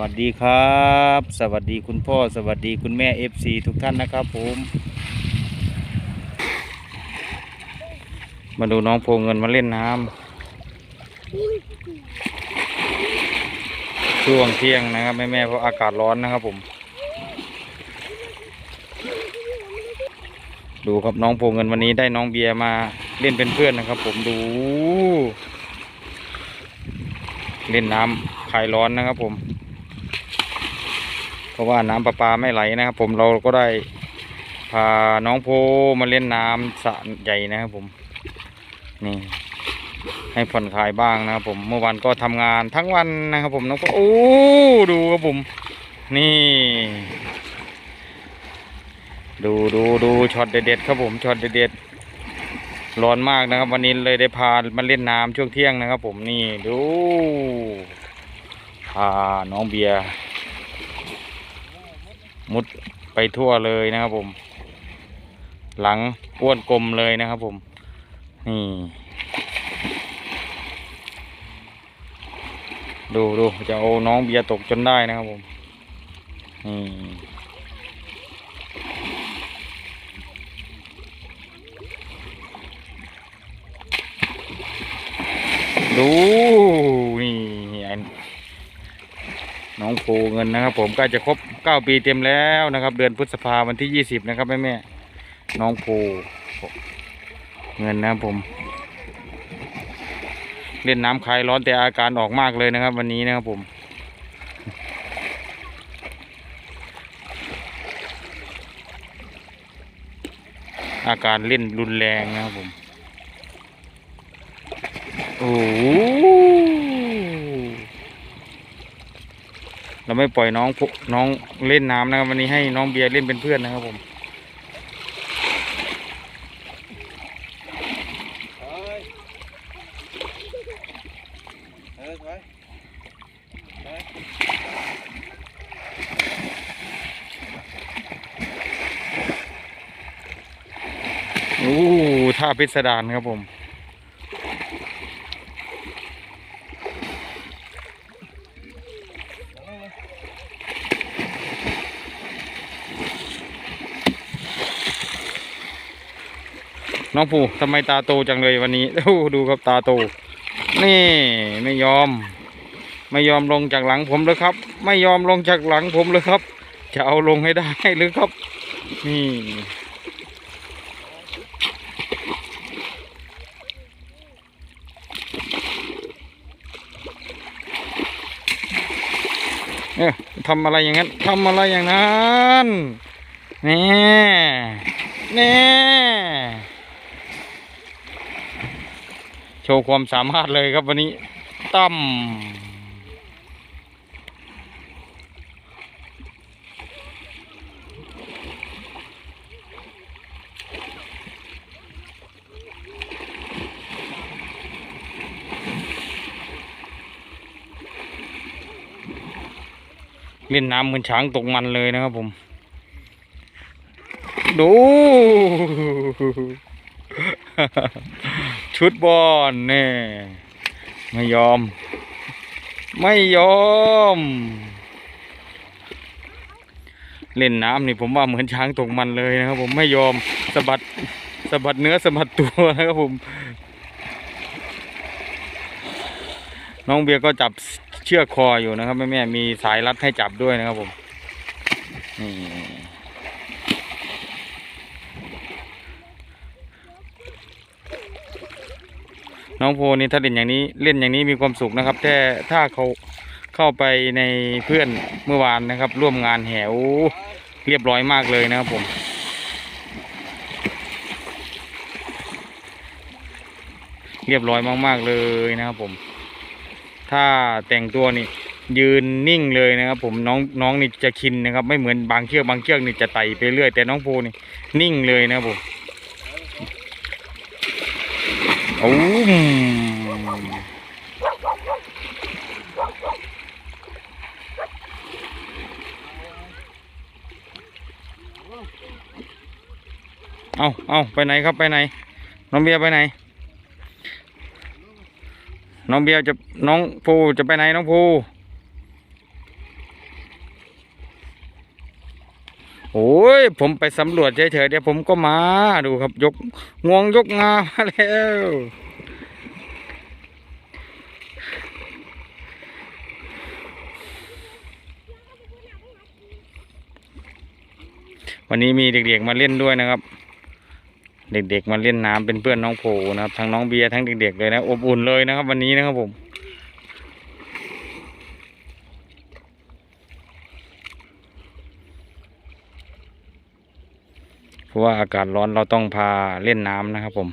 วัสดีครับ สวัสดีคุณพ่อ สวัสดีคุณแม่ FC ทุกท่านนะครับผม มาดูน้องโพเงินมาเล่นน้ำช่วงเที่ยงนะครับแม่แม่เพราะอากาศร้อนนะครับผม ดูครับน้องโพเงินวันนี้ได้น้องเบียร์มาเล่นเป็นเพื่อนนะครับ ผมดู เล่นน้ำคลายร้อนนะครับผม เพราะว่าน้ำประปาไม่ไหลนะครับ ผมเราก็ได้พาน้องโพมาเล่นน้ำสระใหญ่นะครับผมนี่ให้ผ่อนคลายบ้างนะครับผมเมื่อวานก็ทำงานทั้งวันนะครับผมน้องโพโอ้ดูครับผม นี่ ดูดูดูช็อตเด็ดๆครับผมช็อตเด็ดๆร้อนมากนะครับ วันนี้เลยได้พามาเล่นน้ำช่วงเที่ยงนะครับ ผมนี่ดูพาน้องเบียร์ มุดไปทั่วเลยนะครับผม หลังอ้วนกลมเลยนะครับผม นี่ ดูดูจะเอาน้องเบียร์ตกจนได้นะครับผมนี่ดูนี่อันน้อง ปูเงินนะครับ ผมใกล้จะครบเก้าปีเต็มแล้วนะครับ เดือนพฤษภาวันที่ยี่สิบนะครับแม่แม่น้องปูเงินนะครับผม เล่นน้ำคลายร้อนแต่อาการออกมากเลยนะครับ วันนี้นะครับผมอาการเล่นรุนแรงนะครับผม โอ้โห เราไม่ปล่อยน้องพวกน้องเล่นน้ำนะครับวันนี้ให้น้องเบียร์เล่นเป็นเพื่อนนะครับผมโอ้ท่าพิสดารครับผม น้องผูทำไมตาโตจังเลยวันนี้โอ้ดูครับตาโต นี่ไม่ยอม ไม่ยอมลงจากหลังผมเลยครับ ไม่ยอมลงจากหลังผมเลยครับ จะเอาลงให้ได้หรือครับ นี่เอ๊ะทำอะไรอย่างนั้นทำอะไรอย่างนั้น นี่ นี่ โชว์ความสามารถเลยครับวันนี้ตั้มเล่นน้ำเหมือนช้างตกมันเลยนะครับผม ดู ชุดบอลเนี่ยไม่ยอม ไม่ยอม เล่นน้ำนี่ผมว่าเหมือนช้างตกมันเลยนะครับ ผมไม่ยอมสะบัดสะบัดเนื้อสะบัดตัวนะครับผม น้องเบียร์ก็จับเชือกคออยู่นะครับแม่แม่มีสายรัดให้จับด้วยนะครับผมนี่ น้องโพนี่ถ้าเล่นอย่างนี้เล่นอย่างนี้มีความสุขนะครับ แต่ถ้าเขาเข้าไปในเพื่อนเมื่อวานนะครับ ร่วมงานแหวเรียบร้อยมากเลยนะครับผมเรียบร้อยมาก ๆ เลยนะครับผม ถ้าแต่งตัวนี่ยืนนิ่งเลยนะครับ ผมน้องน้องนี่จะคินนะครับ ไม่เหมือนบางเชือกบางเชือกนี่จะไต่ไปเรื่อยแต่น้องโพนี่นิ่งเลยนะครับผม โอ้มเอาเอาไปไหนครับไปไหน น้องเบียร์ไปไหน น้องเบียร์จะน้องภูจะไปไหนน้องภู โอ้ย ผมไปสำรวจเฉยๆเดี๋ยวผมก็มาดูครับยกงวงยกงามาแล้ววันนี้มีเด็กๆมาเล่นด้วยนะครับ เด็กๆมาเล่นน้ำเป็นเพื่อนน้องโพนะครับทั้งน้องเบียร์ทั้งเด็กๆเลยนะอบอุ่นเลยนะครับ วันนี้นะครับผม ราะว่าอากาศร้อนเราต้องพาเล่นน้ำนะครับผม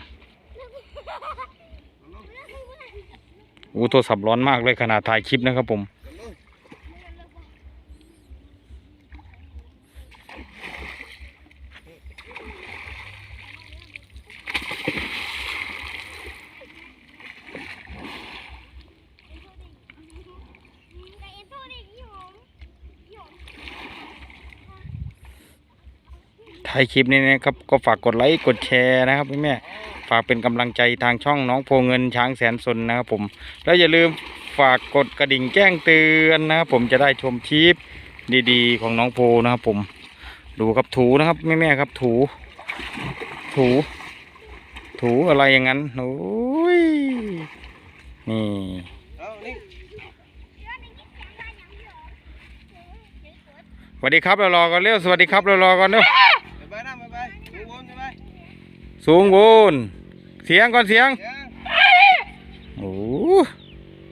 อู้โทรศัพท์ร้อนมากเลยขนาดถ่ายคลิปนะครับผม ถ่ายคลิปนี้นะครับก็ฝากกดไลค์กดแชร์นะครับพี่แม่ฝากเป็นกำลังใจทางช่องน้องโพเงินช้างแสนสนนะครับผม แล้วอย่าลืมฝากกดกระดิ่งแจ้งเตือนนะครับผมจะได้ชมคลิปดีๆ ของน้องโพนะครับผมดูครับถูนะครับแม่แม่ครับถู ถู ถูอะไรอย่างนั้นโอ้ยนี่เอานี่สวัสดีครับเรารอก่อนเร็วสวัสดีครับเรารอก่อนเร็ว ไปไปนะไปไปดูวนไปไป สูงโวนเสียงก่อนเสียง โอ้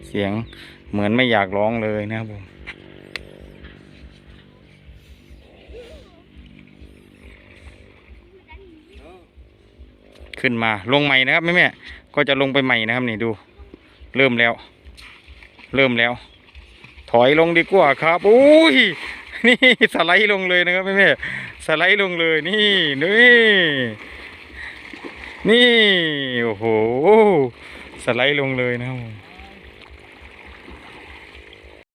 เสียงเหมือนไม่อยากร้องเลยนะครับผมขึ้นมาลงใหม่นะครับแม่แม่ก็จะลงไปใหม่นะครับนี่ดู เริ่มแล้ว เริ่มแล้ว ถอยลงดีกว่าครับอุ้ยนี่สไลด์ลงเลยนะครับแม่แม่สไลด์ลงเลยนี่นี่ นี่ โอ้โห สไลด์ลงเลยนะครับ